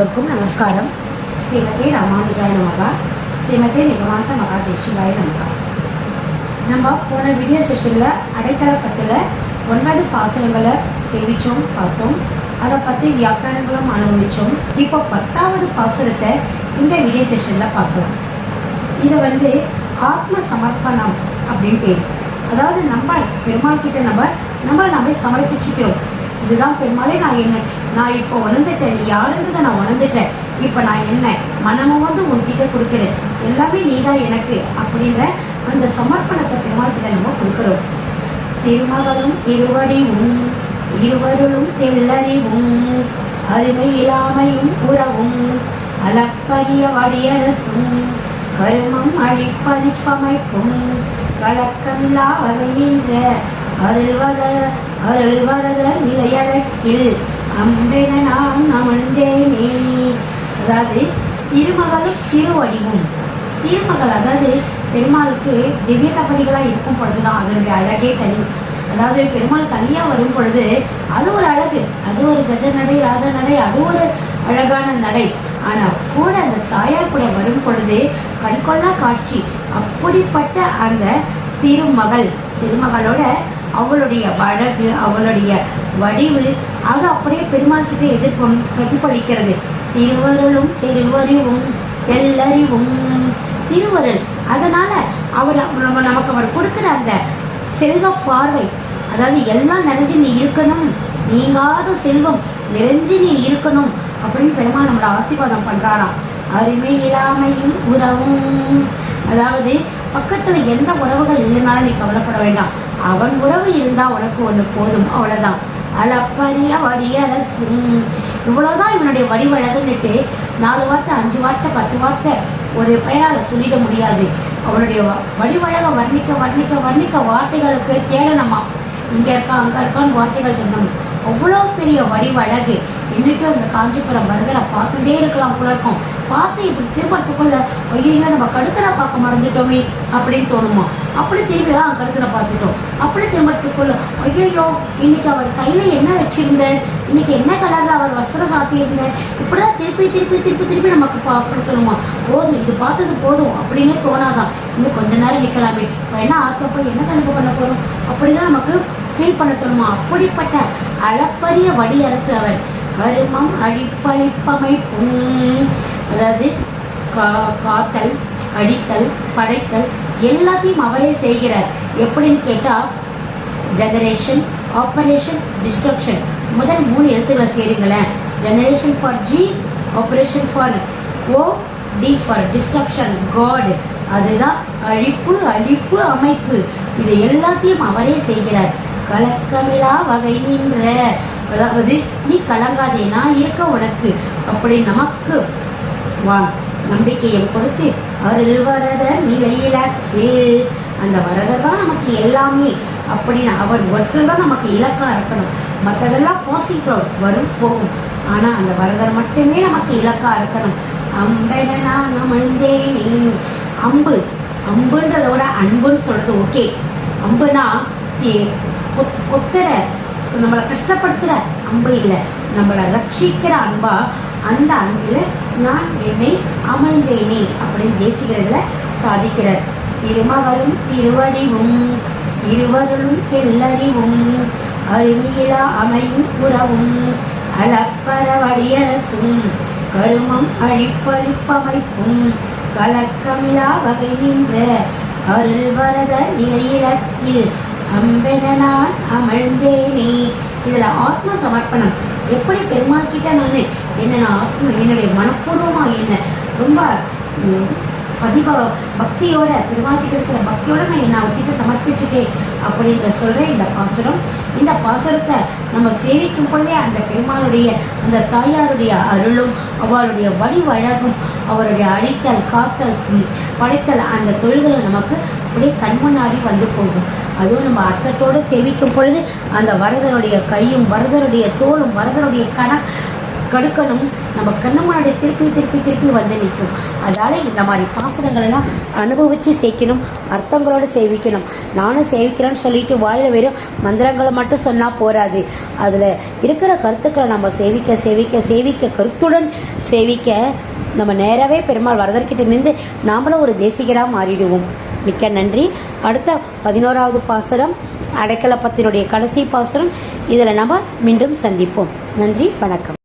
எல்லோருக்கும் நமஸ்காரம் ஸ்ரீமதி ராமானுஜாய நமகா ஸ்ரீமதி நிகமாந்த மகாதேஷிவாய நமகா நம்ம போன வீடியோ செஷனில் அடைக்கலப்பத்தில் ஒன்பது பாசனங்களை சேவித்தோம் பார்த்தோம் அதை பற்றி வியாக்கியானங்களும் அனுபவிச்சோம் இப்போ பத்தாவது பாசனத்தை இந்த வீடியோ செஷனில் பார்க்கலாம் இது வந்து ஆத்ம சமர்ப்பணம் அப்படின்னு பேர் அதாவது நம்ம பெருமாள் கிட்ட நம்ம நம்மளை நம்ம சமர்ப்பிச்சுக்கிறோம் இதுதான் பெருமாளே நான் என்ன நான் இப்போ உணர்ந்துட்டேன். நீ யாருன்றதை நான் உணர்ந்துட்டேன். இப்போ நான் என்ன மனமும் வந்து உன்கிட்ட கொடுக்குறேன். எல்லாமே நீதான் எனக்கு அப்படின்ற அந்த சமர்ப்பணத்தை பெருமாள் கிட்ட நம்ம கொடுக்குறோம். திருமகளும் திருவடிவும் இருவருளும் தெல்லறிவும் அருமை இல்லாமையும் உறவும் அளப்பரிய வடியரசும் கருமம் அழிப்பழிப்பமைப்பும் கலக்கமில்லா வகையின்ற அருள்வத அருள்வரத நிலையடக்கில் அம்பென நான் அமர்ந்தேனே. அதாவது திருமகளும் திருவடிவும் திருமகள் அதாவது பெருமாளுக்கு திவ்ய தம்பதிகளாக இருக்கும் பொழுதுதான் அதனுடைய அழகே தனி. அதாவது பெருமாள் தனியாக வரும் பொழுது அது ஒரு அழகு அது ஒரு கஜ நடை ராஜ நடை அது ஒரு அழகான நடை. ஆனால் கூட அந்த தாயார் கூட வரும் பொழுது கண்கொள்ளா காட்சி அப்படிப்பட்ட அந்த திருமகள் திருமகளோட அவளுடைய அழகு அவளுடைய வடிவு அது அப்படியே பெருமாள் கிட்ட எதிர்ப்பும் பிரதிபலிக்கிறது. திருவருளும் திருவறிவும் எல்லறிவும் திருவருள். அதனால அவர் நம்ம நமக்கு அவர் கொடுக்குற அந்த செல்வ பார்வை அதாவது எல்லாம் நிறைஞ்சு நீ இருக்கணும் நீங்காத செல்வம் நிறைஞ்சு நீ இருக்கணும் அப்படின்னு பெருமாள் நம்மளை ஆசீர்வாதம் பண்ணுறாராம் அருமை இல்லாமையும் உறவும். அதாவது பக்கத்தில் எந்த உறவுகள் இல்லைனாலும் நீ கவலைப்பட வேண்டாம். அவன் உறவு இருந்தா உனக்கு ஒண்ணு போதும் அவ்வளவுதான். அளப்பரிய வடியரசும் இவ்வளவுதான் இவனுடைய வடிவழகுன்னுட்டு நாலு வார்த்தை அஞ்சு வார்த்தை பத்து வார்த்தை ஒரு பெயரால் சொல்லிட முடியாது. அவனுடைய வடிவழகை வர்ணிக்க வர்ணிக்க வர்ணிக்க வார்த்தைகளுக்கு தேடணுமா? இங்க இருக்கா அங்க இருக்கான்னு வார்த்தைகள் சொல்லணும். அவ்வளோ பெரிய வடிவழகு. இன்னைக்கும் இந்த காஞ்சிபுரம் வரதரை பார்த்துட்டே இருக்கலாம் போல இருக்கும். பார்த்து இப்படி திரும்பறதுக்குள்ள ஐயோ நம்ம கடுக்கரை பார்க்க மறந்துட்டோமே அப்படின்னு தோணுமா? அப்படி திரும்பி ஆ கடுக்கரை பார்த்துட்டோம். அப்படி திரும்பறதுக்குள்ள ஐயோ இன்னைக்கு அவர் கையில என்ன வச்சிருந்த இன்னைக்கு என்ன கலர்ல அவர் வஸ்திரம் சாத்தியிருந்தேன்? இப்படிதான் திருப்பி திருப்பி திருப்பி திருப்பி நமக்கு பார்க்கணுமா போதும் இது பார்த்தது போதும் அப்படின்னே தோணாதான். இன்னும் கொஞ்ச நேரம் நிற்கலாமே என்ன ஆசைப்போய் என்ன கணக்கு பண்ண போகிறோம் அப்படின்னா நமக்கு ஃபீல் பண்ண தோணுமா அப்படிப்பட்ட அளப்பரிய வடியரசு அவன். கருமம் அழிப்பழிப்பமைப்பும் அதாவது கா- காத்தல் அடித்தல் படைத்தல் எல்லாத்தையும் அவரே செய்கிறார். எப்படின்னு கேட்டால் ஜெனரேஷன் ஆப்ரேஷன் டிஸ்ட்ரக்ஷன் முதல் மூணு எழுத்துக்களை சேருங்களேன். Generation for G operation for O D for destruction God அதுதான் அழிப்பு அழிப்பு அமைப்பு. இது எல்லாத்தையும் அவரே செய்கிறார். கலக்கமிலா வகை நின்ற. அதாவது நீ கலங்காதே நான் இருக்க உனக்கு. அப்படி நமக்கு வா நம்பிக்கையை கொடுத்து அருள் வரத நிலையிலக்கில் அந்த வரதர் தான் நமக்கு எல்லாமே அப்படின்னு அவன் ஒற்று தான் நமக்கு இலக்கம் இருக்கணும். மற்றதெல்லாம் போசிக்கிறோம் வரும் போகும். ஆனா அந்த வரதர் மட்டுமே நமக்கு இலக்கா இருக்கணும். அம்பென நான் அம்பு அம்புன்றதோட அன்புன்னு சொல்றது ஓகே. அம்புனா கொத்- கொத்துற நம்மளை கஷ்டப்படுத்துற அம்பு இல்லை. நம்மளை ரட்சிக்கிற அன்பா அந்த அன்பில் நான் என்னை அமர்ந்தேனே அப்படின்னு தேசிகிறதுல சாதிக்கிறார். திருமகளும் திருவடிவும் இருவரும் தெல்லறிவும் அருவியிலா அமையும் உறவும் அலப்பரவடியரசும் கருமம் அழிப்பழிப்பமைப்பும் கலக்கமிலா வகை நின்ற அருள் வரத நிலையிலக்கில் அம்பென நான் அமர்ந்தேனே இதுல ஆத்ம சமர்ப்பணம். எப்படி பெருமாள் நான் என்ன நான் ஆத்ம என்னுடைய மனப்பூர்வமா என்ன? ரொம்ப ம், பக்தியோட பெருமாள் இருக்கிற பக்தியோட நான் என்ன அவர்கிட்ட சமர்ப்பிச்சுட்டேன் அப்படின்ற சொல்ற இந்த பாசுரம். இந்த பாசுரத்தை நம்ம சேவிக்கும் பொழுதே அந்த பெருமாளுடைய அந்த தாயாருடைய அருளும் அவருடைய வடிவழகும் அவருடைய அழித்தல் காத்தல் படைத்தல் அந்த தொழில்களும் நமக்கு அப்படியே கண்முன்னாடி வந்து போகும். அதுவும் நம்ம அர்த்தத்தோடு சேவிக்கும் பொழுது அந்த வரதனுடைய கையும் வரதனுடைய தோளும் வரதனுடைய கண கடுக்கணும். நம்ம கண்ணு முன்னாடி திருப்பி திருப்பி திருப்பி வந்து நிற்கும் அதால் இந்த மாதிரி பாசனங்கள் எல்லாம் அனுபவித்து சேர்க்கணும் அர்த்தங்களோடு சேவிக்கணும். நானும் சேவிக்கிறேன்னு சொல்லிட்டு வாயில் வெறும் மந்திரங்களை மட்டும் சொன்னால் போராது அதில் இருக்கிற கருத்துக்களை நம்ம சேவிக்க சேவிக்க சேவிக்க கருத்துடன் சேவிக்க நம்ம நேராகவே பெருமாள் வரதர்கிட்ட நின்று நாமளும் ஒரு தேசிகராக மாறிடுவோம். மிக்க நன்றி. அடுத்த பதினோராவது பாசுரம் அடைக்கலப்பத்தினுடைய கடைசி பாசுரம். இதில் நம்ம மீண்டும் சந்திப்போம். நன்றி வணக்கம்.